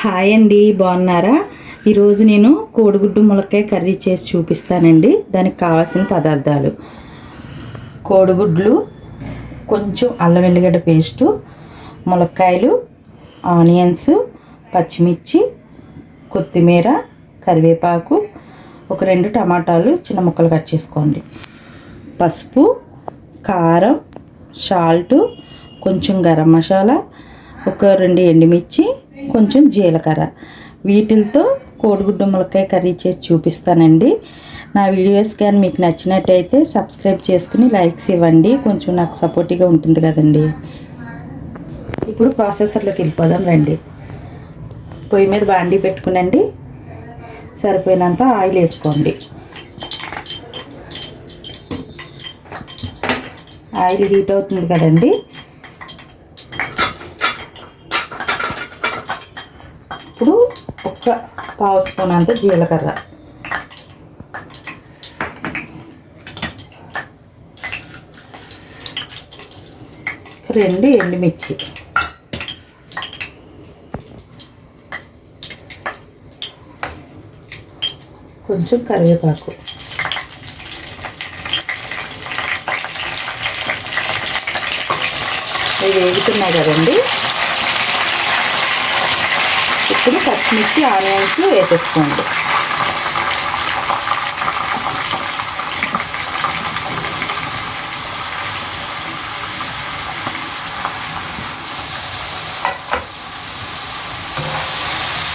Hi అండి బాగున్నారా? ఈరోజు నేను కోడిగుడ్డు ములక్కాయ కర్రీ చేసి చూపిస్తానండి. దానికి కావాల్సిన పదార్థాలు. కోడిగుడ్లు కొంచెం అల్లం వెల్లిగడ్డ పేస్టు ములక్కాయలు ఆనియన్స్ పచ్చిమిర్చి కొత్తిమీర కరివేపాకు ఒక రెండు టమాటాలు చిన్న ముక్కలు కట్ చేసుకోండి. పసుపు కారం సాల్ట్ కొంచెం గరం మసాలా ఒక రెండు ఎండుమిర్చి కొంచెం జీలకర్ర. వీటితో కోడిగుడ్డు ములక్కాయ కర్రీ చేసి చూపిస్తానండి. నా వీడియోస్ కానీ మీకు నచ్చినట్టయితే సబ్స్క్రైబ్ చేసుకుని లైక్స్ ఇవ్వండి. కొంచెం నాకు సపోర్టివ్గా ఉంటుంది కదండి. ఇప్పుడు ప్రాసెసర్లోకి వెళ్ళిపోదాం రండి. పొయ్యి మీద బాండీ పెట్టుకునండి. సరిపోయినంత ఆయిల్ వేసుకోండి. ఆయిల్ హీట్ అవుతుంది కదండి. ఇప్పుడు ఒక్క పావు స్పూన్ అంత జీలకర్ర. రెండు ఎండుమిర్చి. కొంచెం కరివేపాకు. ఇది వేగుతున్నాయి కదండి. ఇప్పుడు పచ్చిమిర్చి ఆనియన్స్ వేసేసుకోండి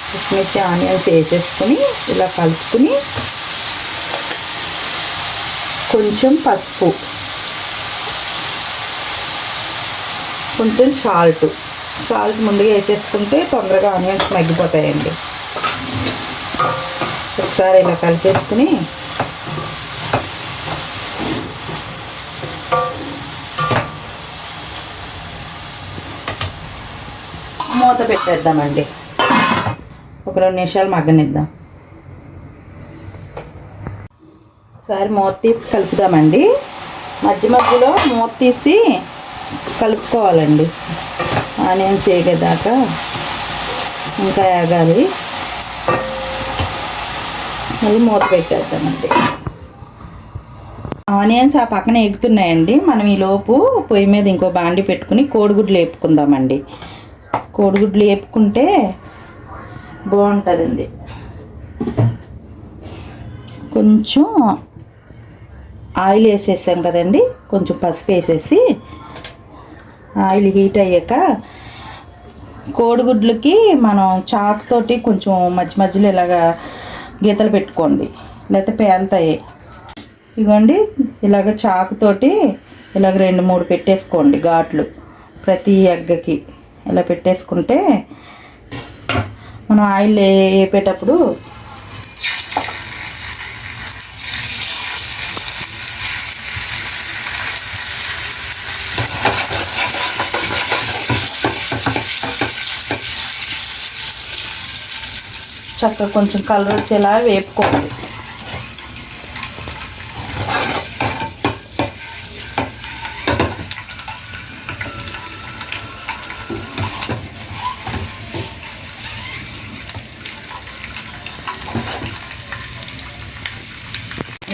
పచ్చిమిర్చి ఆనియన్స్ వేసేసుకుని ఇలా కలుపుకుని కొంచెం పసుపు కొంచెం సాల్ట్ సాల్ట్ ముందుగా వేసేసుకుంటే తొందరగా ఆనియన్స్ మగ్గిపోతాయండి. ఒకసారి ఇలా కలిపేసుకుని మూత పెట్టేద్దామండి. ఒక రెండు నిమిషాలు మగ్గనిద్దాం. ఒకసారి మూత తీసి కలుపుదామండి. మధ్య మధ్యలో మూత తీసి కలుపుకోవాలండి. ఆనియన్స్ వేగేదాకా ఇంకా వేగాలి. మళ్ళీ మూత పెట్టేద్దామండి. ఆనియన్స్ ఆ పక్కన ఎగుతున్నాయండి. మనం ఈ లోపు పొయ్యి మీద ఇంకో బాండి పెట్టుకుని కోడిగుడ్లు వేపుకుందామండి. కోడిగుడ్లు వేపుకుంటే బాగుంటుందండి. కొంచెం ఆయిల్ వేసేసాం కదండి. కొంచెం పసుపు వేసేసి ఆయిల్ హీట్ అయ్యాక కోడిగుడ్లకి మనం చాక్ తోటి కొంచెం మధ్య మధ్యలో ఇలాగా గీతలు పెట్టుకోండి. లేకపోతే పేలుతాయి. ఇగోండి ఇలాగ చాకుతోటి ఇలాగ రెండు మూడు పెట్టేసుకోండి ఘాట్లు. ప్రతి ఎగ్గకి ఇలా పెట్టేసుకుంటే మనం ఆయిల్ వేపేటప్పుడు చక్కగా కొంచెం కలర్ వచ్చేలా వేపుకోవాలి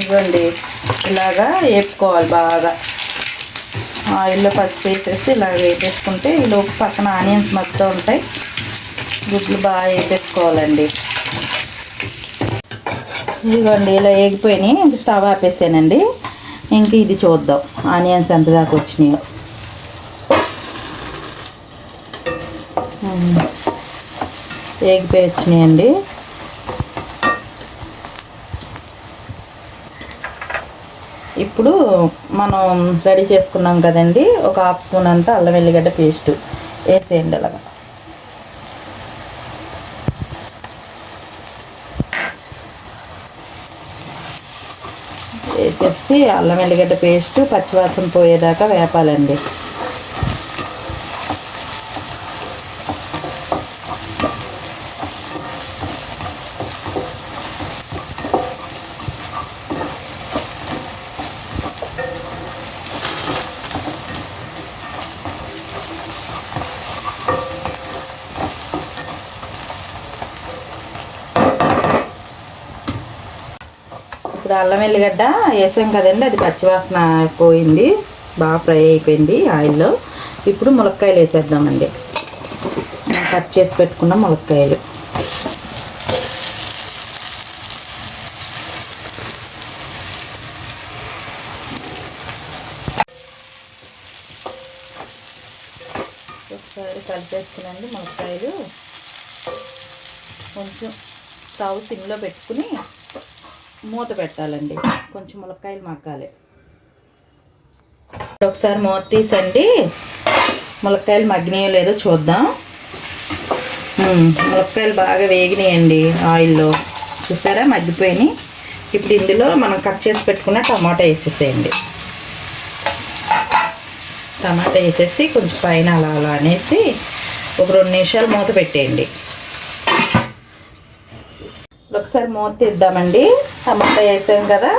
ఇవ్వండి ఇలాగా వేపుకోవాలి బాగా. ఆయిల్లో పసుపు వేసేసి ఇలా వేపేసుకుంటే ఈలోపు పక్కన ఆనియన్స్ మొత్తం ఉంటాయి. గుడ్లు బాగా వేపేసుకోవాలండి. ఇదిగోండి ఇలా వేగిపోయినాయి ఇంక స్టవ్ ఆపేసానండి. ఇంక ఇది చూద్దాం. ఆనియన్స్ ఎంత దాకా వచ్చినాయో. వేగిపోయి వచ్చినాయండి. ఇప్పుడు మనం రెడీ చేసుకున్నాం కదండి. ఒక హాఫ్ స్పూన్ అంతా అల్లం వెల్లిగడ్డ పేస్ట్. వేసేయండి అలాగా. వేసేసి అల్లం ఎల్లిగడ్డ పేస్ట్ పచ్చివాసన పోయేదాకా వేపాలండి. ఇప్పుడు అల్లం వెల్లిగడ్డ వేసాం కదండి అది పచ్చివాసన పోయింది బాగా ఫ్రై అయిపోయింది ఆయిల్లో. ఇప్పుడు ములక్కాయలు వేసేద్దామండి. కట్ చేసి పెట్టుకున్న ములక్కాయలు. ఒకసారి కలిపేసుకునండి ములక్కాయలు. కొంచెం స్టవ్ సిమ్లో పెట్టుకుని మూత పెట్టాలండి. కొంచెం ములక్కాయలు మగ్గాలి. ఒకసారి మూత తీసండి. ములక్కాయలు మగ్గినాయో లేదో చూద్దాం. ములక్కాయలు బాగా వేగినాయండి ఆయిల్లో. చూసారా? మగ్గిపోయినాయి. ఇప్పుడు ఇందులో మనం కట్ చేసి పెట్టుకున్న టమాటా వేసేసేయండి. టమాటా వేసేసి కొంచెం పైన అలా అలా అనేసి ఒక రెండు నిమిషాలు మూత పెట్టేయండి. ఒకసారి మూత తీద్దామండి. టమాటా వేసాం కదా.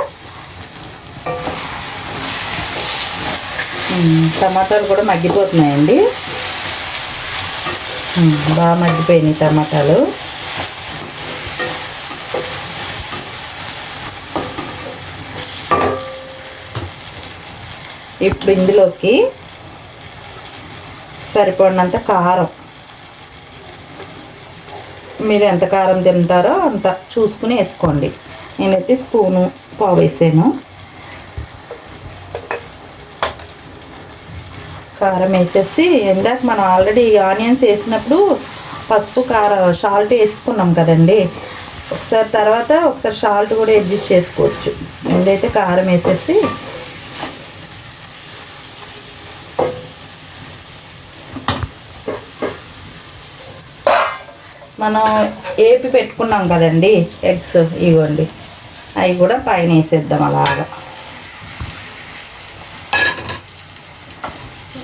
టమాటాలు కూడా మగ్గిపోతున్నాయండి. బాగా మగ్గిపోయినాయి టమాటాలు. ఇప్పుడు ఇందులోకి సరిపడినంత కారం. మీరు ఎంత కారం తింటారో అంత చూసుకుని వేసుకోండి. నేనైతే స్పూను పావు వేసాను. కారం వేసేసి ఇందాక మనం ఆల్రెడీ ఆనియన్స్ వేసినప్పుడు పసుపు కారం సాల్ట్ వేసుకున్నాం కదండి. ఒకసారి తర్వాత ఒకసారి సాల్ట్ కూడా అడ్జస్ట్ చేసుకోవచ్చు. ముందైతే కారం వేసేసి మనం ఏపి పెట్టుకున్నాం కదండి ఎగ్స్ ఇవ్వండి. అవి కూడా పైన వేసేద్దాం అలాగా.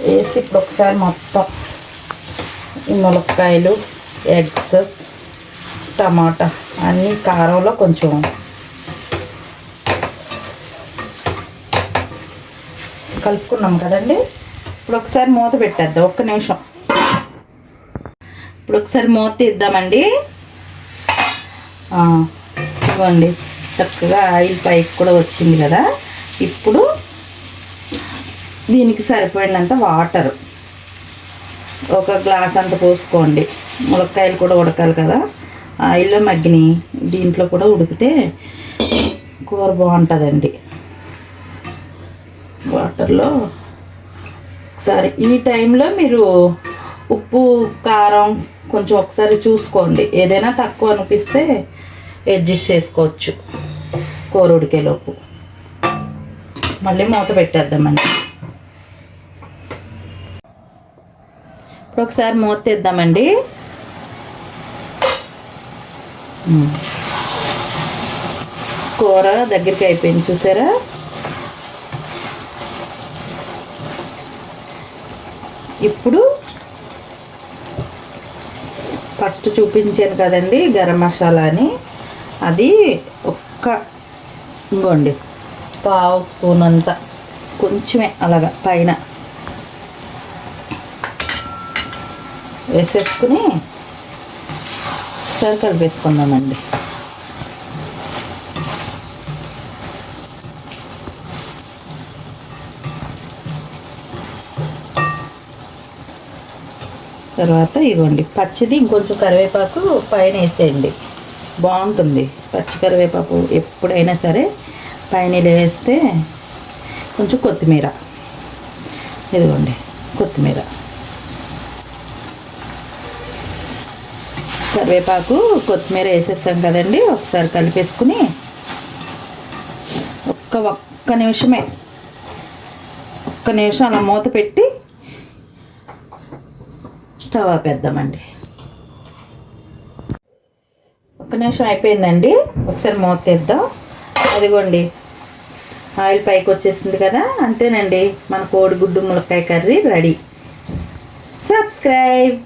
వేసి ఇప్పుడు ఒకసారి మొత్తం ఈ ములక్కాయలు ఎగ్స్ టమాటా అన్నీ కారంలో కొంచెం కలుపుకున్నాం కదండి. ఇప్పుడు ఒకసారి మూత పెట్టేద్దాం ఒక్క నిమిషం. ఇప్పుడు ఒకసారి మూత తీద్దామండి ఇవ్వండి. చక్కగా ఆయిల్ పైకి కూడా వచ్చింది కదా. ఇప్పుడు దీనికి సరిపడినంత వాటర్. ఒక గ్లాస్ అంత పోసుకోండి. ములక్కాయలు కూడా ఉడకాలి కదా. ఆయిల్లో మగ్గిని దీంట్లో కూడా ఉడికితే కూర బాగుంటుందండి. వాటర్లో ఒకసారి ఈ టైంలో మీరు ఉప్పు కారం కొంచెం ఒకసారి చూసుకోండి. ఏదైనా తక్కువ అనిపిస్తే అడ్జస్ట్ చేసుకోవచ్చు కూర ఉడికేలోపు. మళ్ళీ మూత పెట్టేద్దామండి. ఇప్పుడు ఒకసారి మూత తెద్దామండి. కూర దగ్గరికి అయిపోయింది చూసారా? ఇప్పుడు ఫస్ట్ చూపించాను కదండి గరం మసాలా అని అది ఒక్క ఇంకోండి పావు స్పూన్ అంతా కొంచెమే అలాగా పైన వేసేసుకుని సరి తర్వాత ఇవ్వండి. పచ్చిది ఇంకొంచెం కరివేపాకు పైన వేసేయండి. బాగుంటుంది. పచ్చి కరివేపాకు ఎప్పుడైనా సరే పైన వేస్తే కొంచెం కొత్తిమీర. ఇదిగోండి కొత్తిమీర. కరివేపాకు కొత్తిమీర వేసేస్తాం కదండి. ఒకసారి కలిపేసుకుని ఒక్క ఒక్క నిమిషమే. ఒక్క నిమిషం అలా మూత పెట్టి స్టవ్ ఆపేద్దామండి. ఒక్క నిమిషం అయిపోయిందండి. ఒకసారి మూత తీద్దాం. అదిగోండి. ఆయిల్ పైకి వచ్చేసింది కదా అంతేనండి. మన కోడిగుడ్డు ములక్కాయ కర్రీ రెడీ. సబ్స్క్రైబ్.